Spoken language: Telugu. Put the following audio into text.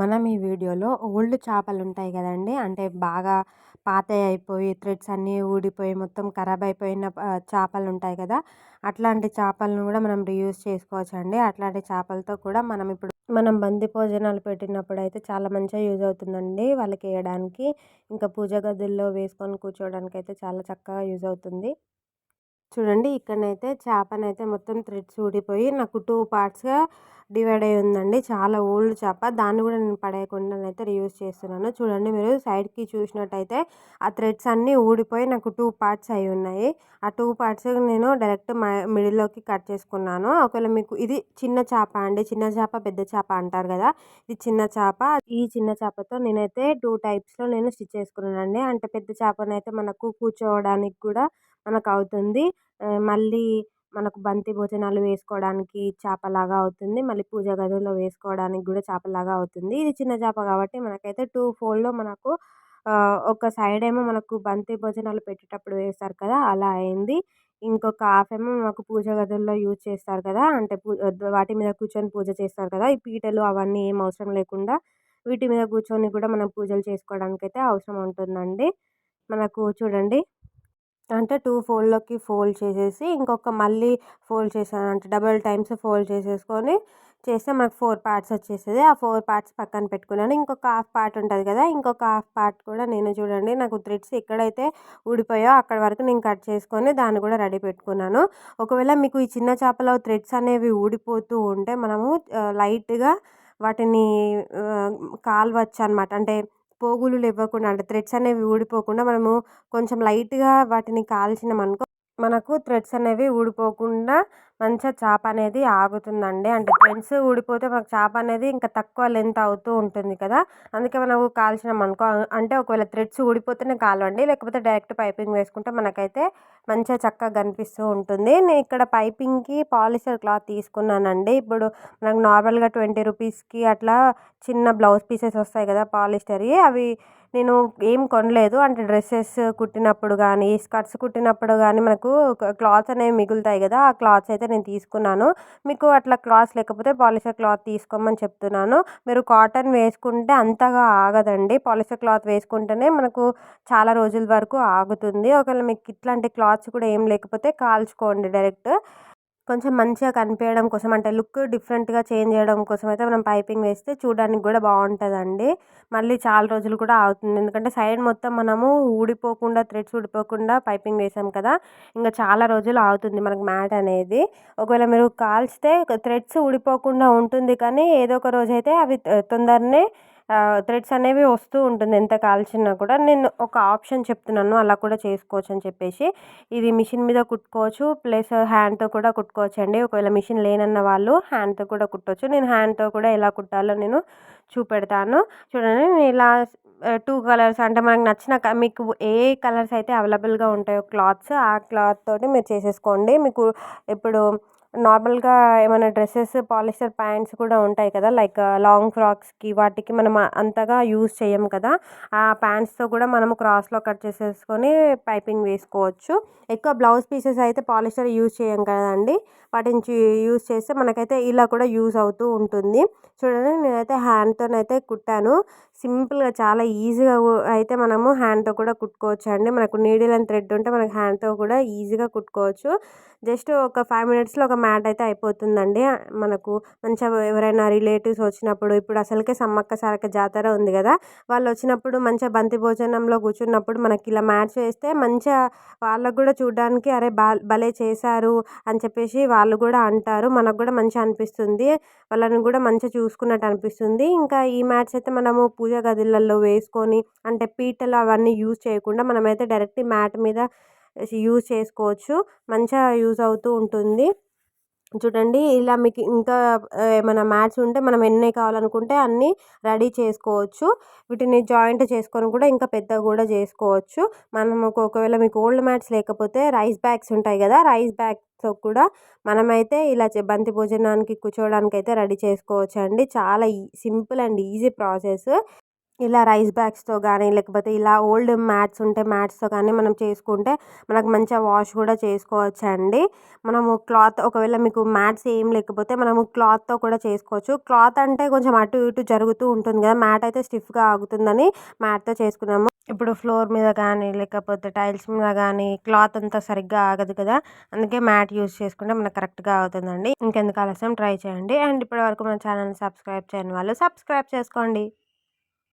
మనం ఈ వీడియోలో ఓల్డ్ చేపలు ఉంటాయి కదండీ. అంటే బాగా పాతవి అయిపోయి థ్రెడ్స్ అన్నీ ఊడిపోయి మొత్తం ఖరాబ్ అయిపోయిన చేపలు ఉంటాయి కదా. అట్లాంటి చేపలను కూడా మనం రీయూజ్ చేసుకోవచ్చు అండి అట్లాంటి చేపలతో కూడా మనం ఇప్పుడు మనం బంతి భోజనాలు పెట్టినప్పుడు అయితే చాలా మంచిగా యూజ్ అవుతుందండి వాళ్ళకి వేయడానికి ఇంకా పూజ గదుల్లో వేసుకొని కూర్చోవడానికి అయితే చాలా చక్కగా యూజ్ అవుతుంది. చూడండి ఇక్కడనైతే చేపనైతే మొత్తం థ్రెడ్స్ ఊడిపోయి నాకు టూ పార్ట్స్గా డివైడ్ అయి ఉందండి. చాలా ఓల్డ్ చేప. దాన్ని కూడా నేను పడేయకుండా అయితే రీయూజ్ చేస్తున్నాను. చూడండి మీరు సైడ్కి చూసినట్టయితే ఆ థ్రెడ్స్ అన్నీ ఊడిపోయి నాకు టూ పార్ట్స్ అయి ఉన్నాయి. ఆ టూ పార్ట్స్ నేను డైరెక్ట్ మిడిల్లోకి కట్ చేసుకున్నాను. ఒకవేళ మీకు ఇది చిన్న చేప అండి. చిన్న చేప పెద్ద చేప అంటారు కదా! ఇది చిన్న చేప. ఈ చిన్న చేపతో నేనైతే టూ టైప్స్లో నేను స్టిచ్ చేసుకున్నాను అండి అంటే పెద్ద చేపనైతే మనకు కూర్చోవడానికి కూడా మనకు అవుతుంది. మళ్ళీ మనకు బంతి భోజనాలు వేసుకోవడానికి చేపలాగా అవుతుంది. మళ్ళీ పూజ గదిలో వేసుకోవడానికి కూడా చేపలాగా అవుతుంది. ఇది చిన్న చేప కాబట్టి మనకైతే టూ ఫోల్డ్లో మనకు ఒక సైడ్ ఏమో మనకు బంతి భోజనాలు పెట్టేటప్పుడు వేస్తారు కదా అలా అయింది. ఇంకొక హాఫ్ ఏమో మనకు పూజ గదుల్లో యూజ్ చేస్తారు కదా అంటే వాటి మీద కూర్చొని పూజ చేస్తారు కదా ఈ పీటలు అవన్నీ ఏం అవసరం లేకుండా వీటి మీద కూర్చొని కూడా మనం పూజలు చేసుకోవడానికి అయితే అవసరం ఉంటుందండి. మనకు చూడండి. అంటే టూ ఫోల్డ్లోకి ఫోల్డ్ చేసేసి ఇంకొక మళ్ళీ ఫోల్డ్ చేసాను అంటే డబల్ టైమ్స్ ఫోల్డ్ చేసేసుకొని చేస్తే మనకు ఫోర్ పార్ట్స్ వచ్చేస్తుంది ఆ ఫోర్ పార్ట్స్ పక్కన పెట్టుకున్నాను. ఇంకొక హాఫ్ పార్ట్ ఉంటుంది కదా ఇంకొక హాఫ్ పార్ట్ కూడా నేను చూడండి నాకు థ్రెడ్స్ ఎక్కడైతే ఊడిపోయో అక్కడ వరకు నేను కట్ చేసుకొని దాన్ని కూడా రెడీ పెట్టుకున్నాను. ఒకవేళ మీకు ఈ చిన్న చేపలో థ్రెడ్స్ అనేవి ఊడిపోతూ ఉంటే మనము లైట్గా వాటిని కాల్వచ్చు అనమాట అంటే పోగులు ఇవ్వకుండా అంటే థ్రెడ్స్ అనేవి ఊడిపోకుండా మనము కొంచెం లైట్గా వాటిని కాల్చినాం అనుకో మనకు థ్రెడ్స్ అనేవి ఊడిపోకుండా మంచిగా చేప అనేది ఆగుతుందండి. అంటే థ్రెడ్స్ ఊడిపోతే మనకు చేప అనేది ఇంకా తక్కువ లెంత్ అవుతూ ఉంటుంది కదా. అందుకే మనకు కాల్చినాం అనుకో అంటే ఒకవేళ థ్రెడ్స్ ఊడిపోతేనే కాలవండి. లేకపోతే డైరెక్ట్ పైపింగ్ వేసుకుంటే మనకైతే మంచిగా చక్కగా కనిపిస్తూ ఉంటుంది. నేను ఇక్కడ పైపింగ్కి పాలిస్టర్ క్లాత్ తీసుకున్నానండి. ఇప్పుడు మనకు నార్మల్గా ట్వంటీ రూపీస్కి అట్లా చిన్న బ్లౌజ్ పీసెస్ వస్తాయి కదా పాలిస్టర్వి. అవి నేను ఏం కొనలేదు. అంటే డ్రెస్సెస్ కుట్టినప్పుడు కానీ స్కర్ట్స్ కుట్టినప్పుడు కానీ మనకు క్లాత్స్ అనేవి మిగులుతాయి కదా ఆ క్లాత్స్ అయితే నేను తీసుకున్నాను. మీకు అట్లా క్లాత్స్ లేకపోతే పాలిస్టర్ క్లాత్ తీసుకోమని చెప్తున్నాను. మీరు కాటన్ వేసుకుంటే అంతగా ఆగదండి. పాలిస్టర్ క్లాత్ వేసుకుంటేనే మనకు చాలా రోజుల వరకు ఆగుతుంది. ఒకవేళ మీకు ఇట్లాంటి క్లాత్స్ కూడా ఏం లేకపోతే కాల్చుకోండి డైరెక్ట్. కొంచెం మంచిగా కనిపించడం కోసం అంటే లుక్ డిఫరెంట్గా చేంజ్ చేయడం కోసం అయితే మనం పైపింగ్ వేస్తే చూడడానికి కూడా బాగుంటుందండి. మళ్ళీ చాలా రోజులు కూడా అవుతుంది. ఎందుకంటే సైడ్ మొత్తం మనము ఊడిపోకుండా థ్రెడ్స్ ఊడిపోకుండా పైపింగ్ వేసాం కదా ఇంకా చాలా రోజులు అవుతుంది మనకు మ్యాట్ అనేది. ఒకవేళ మీరు కాల్చితే థ్రెడ్స్ ఊడిపోకుండా ఉంటుంది కానీ ఏదో ఒక రోజు అయితే అవి తొందరనే థ్రెడ్స్ అనేవి వస్తూ ఉంటుంది. ఎంత కాల్చినా కూడా నేను ఒక ఆప్షన్ చెప్తున్నాను. అలా కూడా చేసుకోవచ్చు అని చెప్పేసి. ఇది మిషన్ మీద కుట్టుకోవచ్చు. ప్లస్ హ్యాండ్తో కూడా కుట్టుకోవచ్చు అండి ఒకవేళ మిషన్ లేనన్న వాళ్ళు హ్యాండ్తో కూడా కుట్టవచ్చు నేను హ్యాండ్తో కూడా ఎలా కుట్టాలో నేను చూపెడతాను. చూడండి నేను ఇలా టూ కలర్స్ అంటే మనకు నచ్చిన మీకు ఏ కలర్స్ అయితే అవైలబుల్గా ఉంటాయో క్లాత్స్ ఆ క్లాత్ తోటి మీరు చేసేసుకోండి. మీకు ఇప్పుడు నార్మల్గా ఏమైనా డ్రెస్సెస్ పాలిస్టర్ ప్యాంట్స్ కూడా ఉంటాయి కదా? లైక్ లాంగ్ ఫ్రాక్స్కి వాటికి మనం అంతగా యూజ్ చేయం కదా? ఆ ప్యాంట్స్తో కూడా మనము క్రాస్లో కట్ చేసేసుకొని పైపింగ్ వేసుకోవచ్చు. ఎక్కువ బ్లౌజ్ పీసెస్ అయితే పాలిస్టర్ యూజ్ చేయం కదండి? వాటిని యూజ్ చేస్తే మనకైతే ఇలా కూడా యూజ్ అవుతూ ఉంటుంది. చూడండి నేనైతే హ్యాండ్తోనైతే కుట్టాను. సింపుల్గా చాలా ఈజీగా అయితే మనము హ్యాండ్తో కూడా కుట్టుకోవచ్చు అండి మనకు నీడిల్ అండ్ థ్రెడ్ ఉంటే మనకు హ్యాండ్తో కూడా ఈజీగా కుట్టుకోవచ్చు. జస్ట్ ఒక ఫైవ్ మినిట్స్లో ఒక మ్యాట్ అయితే అయిపోతుందండి. మనకు మంచిగా ఎవరైనా రిలేటివ్స్ వచ్చినప్పుడు ఇప్పుడు అసలుకే సమ్మక్క సారక్క జాతర ఉంది కదా. వాళ్ళు వచ్చినప్పుడు మంచిగా బంతి భోజనంలో కూర్చున్నప్పుడు మనకి ఇలా మ్యాట్స్ వేస్తే మంచిగా వాళ్ళకు కూడా చూడడానికి అరే బా భలే చేశారు అని చెప్పేసి వాళ్ళు కూడా అంటారు. మనకు కూడా మంచిగా అనిపిస్తుంది. వాళ్ళని కూడా మంచిగా చూసుకున్నట్టు అనిపిస్తుంది. ఇంకా ఈ మ్యాట్స్ అయితే మనము పూజ గదులలో వేసుకొని అంటే పీటలు అవన్నీ యూజ్ చేయకుండా మనమైతే డైరెక్ట్ మ్యాట్ మీద యూజ్ చేసుకోవచ్చు. మంచిగా యూజ్ అవుతూ ఉంటుంది. చూడండి ఇలా మీకు ఇంకా ఏమైనా మ్యాట్స్ ఉంటే మనం ఎన్ని కావాలనుకుంటే అన్ని రెడీ చేసుకోవచ్చు. వీటిని జాయింట్ చేసుకొని కూడా ఇంకా పెద్దగా కూడా చేసుకోవచ్చు. మనం ఒకవేళ మీకు ఓల్డ్ మ్యాట్స్ లేకపోతే రైస్ బ్యాగ్స్ ఉంటాయి కదా రైస్ బ్యాగ్తో కూడా మనమైతే ఇలా బంతి భోజనానికి కూర్చోవడానికి అయితే రెడీ చేసుకోవచ్చు అండి చాలా సింపుల్ అండ్ ఈజీ ప్రాసెస్. ఇలా రైస్ బ్యాగ్స్తో కానీ లేకపోతే ఇలా ఓల్డ్ మ్యాట్స్ ఉంటే మ్యాట్స్తో కానీ మనం చేసుకుంటే మనకు మంచిగా వాష్ కూడా చేసుకోవచ్చు అండి మనము క్లాత్ ఒకవేళ మీకు మ్యాట్స్ ఏం లేకపోతే మనము క్లాత్తో కూడా చేసుకోవచ్చు. క్లాత్ అంటే కొంచెం అటు ఇటు జరుగుతూ ఉంటుంది కదా మ్యాట్ అయితే స్టిఫ్గా ఆగుతుందని మ్యాట్తో చేసుకున్నాము. ఇప్పుడు ఫ్లోర్ మీద కానీ లేకపోతే టైల్స్ మీద కానీ క్లాత్ అంతా సరిగ్గా ఆగదు కదా అందుకే మ్యాట్ యూస్ చేసుకుంటే మనకు కరెక్ట్గా అవుతుందండి. ఇంకెందుకు ఆలస్యం ట్రై చేయండి. అండ్ ఇప్పటివరకు మన ఛానల్ని సబ్స్క్రైబ్ చేయని వాళ్ళు సబ్స్క్రైబ్ చేసుకోండి.